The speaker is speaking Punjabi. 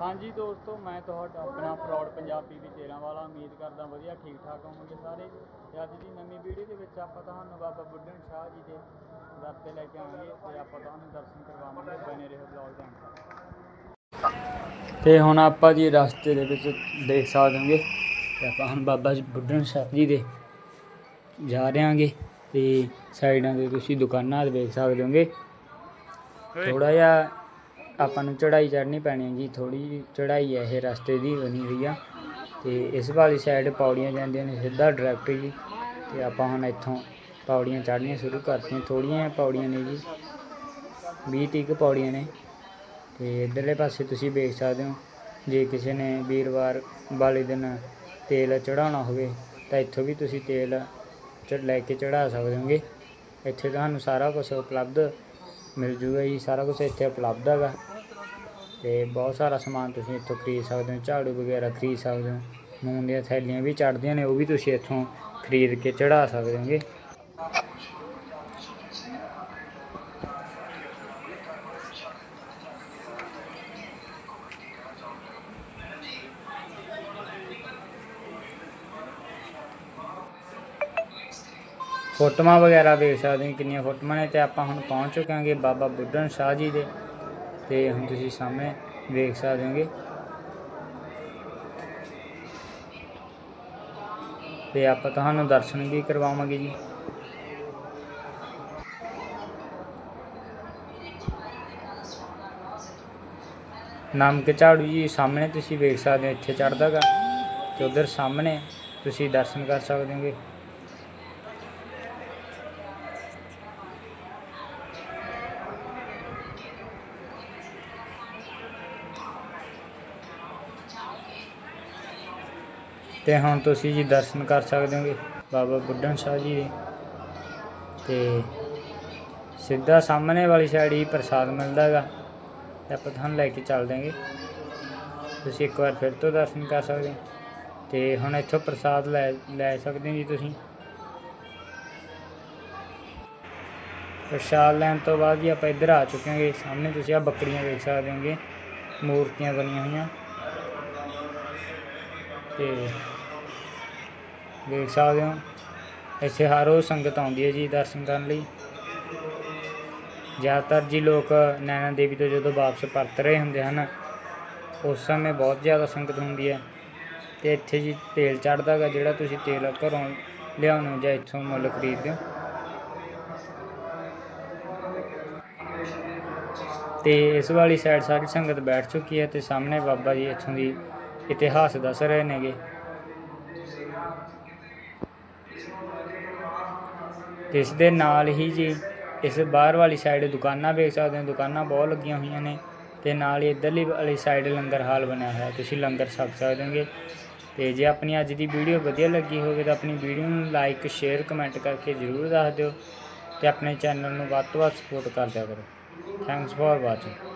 ਹਾਂਜੀ ਦੋਸਤੋ ਮੈਂ ਤੁਹਾਡਾ ਆਪਣਾ ਪ੍ਰਾਊਡ ਪੰਜਾਬੀ ਵੀ ਤੇਰਾਂ ਵਾਲਾ ਉਮੀਦ ਕਰਦਾ ਵਧੀਆ ਠੀਕ ਠਾਕ ਹੋਵੋਗੇ ਸਾਰੇ। ਤੇ ਅੱਜ ਦੀ ਨਵੀਂ ਵੀਡੀਓ ਦੇ ਵਿੱਚ ਆਪਾਂ ਤੁਹਾਨੂੰ ਬਾਬਾ ਬੁੱਢਣ ਸ਼ਾਹ ਜੀ ਦੇ ਦਰ ਤੇ ਲੈ ਕੇ ਆਵਾਂਗੇ ਤੇ ਆਪਾਂ ਤੁਹਾਨੂੰ ਦਰਸ਼ਨ ਕਰਵਾਵਾਂਗੇ ਬਣੇ ਰਹੋ ਬਲੌਗ ਦੇ ਤੇ ਹੁਣ ਆਪਾਂ ਜੀ ਰਸਤੇ ਦੇ ਵਿੱਚ ਦੇਖ ਸਕਦੇ ਹੋਗੇ ਤੇ ਆਪਾਂ ਹੁਣ ਬਾਬਾ ਜੀ ਬੁੱਢਣ ਸ਼ਾਹ ਜੀ ਦੇ ਜਾ ਰਹੇ ਹਾਂਗੇ ਤੇ ਸਾਈਡਾਂ ਤੇ ਤੁਸੀਂ ਦੁਕਾਨਾਂ ਦੇਖ ਸਕਦੇ ਹੋਗੇ। ਥੋੜਾ ਜਿਹਾ ਆਪਾਂ ਨੂੰ ਚੜਾਈ ਚੜ੍ਹਨੀ ਪੈਣੀ ਹੈ ਜੀ ਥੋੜੀ ਚੜਾਈ ਹੈ ਇਹ ਰਸਤੇ ਦੀ ਬਣੀ ਹੋਈ ਆ। ਤੇ ਇਸ ਵਾਲੀ ਸਾਈਡ ਪੌੜੀਆਂ ਜਾਂਦੀਆਂ ਨੇ ਸਿੱਧਾ ਡਾਇਰੈਕਟ ਜੀ। ਤੇ ਆਪਾਂ ਹੁਣ ਇੱਥੋਂ ਪੌੜੀਆਂ ਚੜ੍ਹਨੀਆਂ ਸ਼ੁਰੂ ਕਰਤੀਆਂ ਥੋੜੀਆਂ ਪੌੜੀਆਂ ਨੇ ਜੀ। 20 ਤੀਕ ਪੌੜੀਆਂ ਨੇ। ਤੇ ਇਧਰਲੇ ਪਾਸੇ ਤੁਸੀਂ ਵੇਖ ਸਕਦੇ ਹੋ, ਜੇ ਕਿਸੇ ਨੇ ਵੀਰਵਾਰ ਵਾਲੇ ਦਿਨ ਤੇਲ ਚੜਾਉਣਾ ਹੋਵੇ, ਤਾਂ ਇੱਥੋਂ ਵੀ ਤੁਸੀਂ ਤੇਲ ਚ ਲੈ ਕੇ ਚੜਾ ਸਕਦੇ ਹੋਗੇ। ਇੱਥੇ ਤੁਹਾਨੂੰ ਸਾਰਾ ਕੁਝ ਉਪਲਬਧ ਮਿਲ ਜੂਗਾ ਜੀ, ਸਾਰਾ ਕੁਝ ਇੱਥੇ ਉਪਲਬਧ ਹੈਗਾ। ਤੇ ਬਹੁਤ ਸਾਰਾ ਸਮਾਨ ਤੁਸੀਂ ਇੱਥੋਂ ਖਰੀਦ ਸਕਦੇ ਹੋ, ਝਾੜੂ ਵਗੈਰਾ ਖਰੀਦ ਸਕਦੇ ਹੋ। ਮੂੰਗ ਦੀਆਂ ਥੈਲੀਆਂ ਵੀ ਚੜਦੀਆਂ ਨੇ, ਉਹ ਵੀ ਤੁਸੀਂ ਇੱਥੋਂ ਖਰੀਦ ਕੇ ਚੜਾ ਸਕਦੇ ਹੋਗੇ। ਫੋਟੋਆਂ ਵਗੈਰਾ ਵੇਖ ਸਕਦੇ ਹੋ, ਕਿੰਨੀਆਂ ਫੋਟੋਆਂ ਨੇ ਤੇ ਆਪਾਂ ਹੁਣ ਪਹੁੰਚ ਚੁੱਕੇ ਹਾਂਗੇ ਬਾਬਾ ਬੁੱਢਣ ਸ਼ਾਹ ਜੀ ਦੇ। ਤੇ ਹੁਣ ਤੁਸੀਂ ਸਾਹਮਣੇ ਵੇਖ ਸਕਦੇ ਹੋਗੇ। ਤੇ ਆਪਾਂ ਤੁਹਾਨੂੰ ਦਰਸ਼ਨ ਵੀ ਕਰਵਾਵਾਂਗੇ ਜੀ। ਨਮਕ ਝਾੜੂ ਜੀ ਸਾਹਮਣੇ ਤੁਸੀਂ ਵੇਖ ਸਕਦੇ ਹੋ, ਇੱਥੇ ਚੜਦਾਗਾ ਤੇ ਉਧਰ ਸਾਹਮਣੇ ਤੁਸੀਂ ਦਰਸ਼ਨ ਕਰ ਸਕਦੇ ਹੋਗੇ। ਤੇ ਹੁਣ ਤੁਸੀਂ ਜੀ ਦਰਸ਼ਨ ਕਰ ਸਕਦੇ ਹੋਗੇ। ਬਾਬਾ ਬੁੱਢਣ ਸਾਹਿਬ ਜੀ ਦੇ। ਤੇ ਸਿੱਧਾ ਸਾਹਮਣੇ ਵਾਲੀ ਸਾਈਡ ਹੀ ਪ੍ਰਸਾਦ ਮਿਲਦਾ ਹੈਗਾ ਤੇ ਆਪਾਂ ਤੁਹਾਨੂੰ ਲੈ ਕੇ ਚੱਲ ਦਿਆਂਗੇ। ਤੁਸੀਂ ਇੱਕ ਵਾਰ ਫਿਰ ਤੋਂ ਦਰਸ਼ਨ ਕਰ ਸਕਦੇ ਹੋ। ਤੇ ਹੁਣ ਇੱਥੋਂ ਪ੍ਰਸਾਦ ਲੈ ਲੈ ਸਕਦੇ ਜੀ ਤੁਸੀਂ। ਪ੍ਰਸਾਦ ਲੈਣ ਤੋਂ ਬਾਅਦ ਜੀ ਆਪਾਂ ਇੱਧਰ ਆ ਚੁੱਕੇ ਹਾਂਗੇ। ਸਾਹਮਣੇ ਤੁਸੀਂ ਆ ਬੱਕਰੀਆਂ ਦੇਖ ਸਕਦੇ ਹੋਗੇ। ਮੂਰਤੀਆਂ ਬਣੀਆਂ ਹੋਈਆਂ। ਤੇ ਦੇਖ ਸਕਦੇ ਹੋ। ਇੱਥੇ ਹਰ ਰੋਜ਼ ਸੰਗਤ ਆਉਂਦੀ ਹੈ ਜੀ ਦਰਸ਼ਨ ਕਰਨ ਲਈ। ਜ਼ਿਆਦਾਤਰ ਜੀ ਲੋਕ ਨੈਣਾ ਦੇਵੀ ਤੋਂ ਜਦੋਂ ਵਾਪਸ ਪਰਤ ਰਹੇ ਹੁੰਦੇ ਹਨ, ਉਸ ਸਮੇਂ ਬਹੁਤ ਜ਼ਿਆਦਾ ਸੰਗਤ ਹੁੰਦੀ ਹੈ। ਤੇ ਇੱਥੇ ਜੀ ਤੇਲ ਚੜਦਾ ਗਾ ਜਿਹੜਾ ਤੁਸੀਂ ਤੇਲ ਘਰੋਂ ਲਿਆਉਂਦੇ ਹੋ ਜਾਂ ਇੱਥੋਂ ਮੁੱਲ ਖਰੀਦਦੇ ਹੋ। ਤੇ ਇਸ ਵਾਲੀ ਸਾਈਡ ਸਾਰੀ ਸੰਗਤ ਬੈਠ ਚੁੱਕੀ ਹੈ ਤੇ ਸਾਹਮਣੇ ਬਾਬਾ ਜੀ ਇੱਥੋਂ ਦੀ ਇਤਿਹਾਸ ਦੱਸ ਰਹੇ ਨੇਗੇ। ਇਸ ਦੇ ਨਾਲ ਹੀ ਜੀ, ਇਸ ਬਾਹਰ ਵਾਲੀ ਸਾਈਡ ਦੁਕਾਨਾਂ ਵੇਖ ਸਕਦੇ ਹੋ, ਦੁਕਾਨਾਂ ਬਹੁਤ ਲੱਗੀਆਂ ਹੋਈਆਂ ਨੇ ਤੇ ਨਾਲ ਹੀ ਇਧਰਲੀ ਵਾਲੀ ਸਾਈਡ ਲੰਗਰ ਹਾਲ ਬਣਿਆ ਹੋਇਆ, ਤੁਸੀਂ ਲੰਗਰ ਛਕ ਸਕਦੇ ਹੋਗੇ। ਤੇ ਜੇ ਆਪਣੀ ਅੱਜ ਦੀ ਵੀਡੀਓ ਵਧੀਆ ਲੱਗੀ ਹੋਵੇ ਤਾਂ ਆਪਣੀ ਵੀਡੀਓ ਨੂੰ ਲਾਈਕ ਸ਼ੇਅਰ ਕਮੈਂਟ ਕਰਕੇ ਜ਼ਰੂਰ ਦੱਸ ਦਿਓ ਤੇ ਆਪਣੇ ਚੈਨਲ ਨੂੰ ਵੱਧ ਤੋਂ ਵੱਧ ਸਪੋਰਟ ਕਰ ਦਿਆ ਕਰੋ। Thanks for watching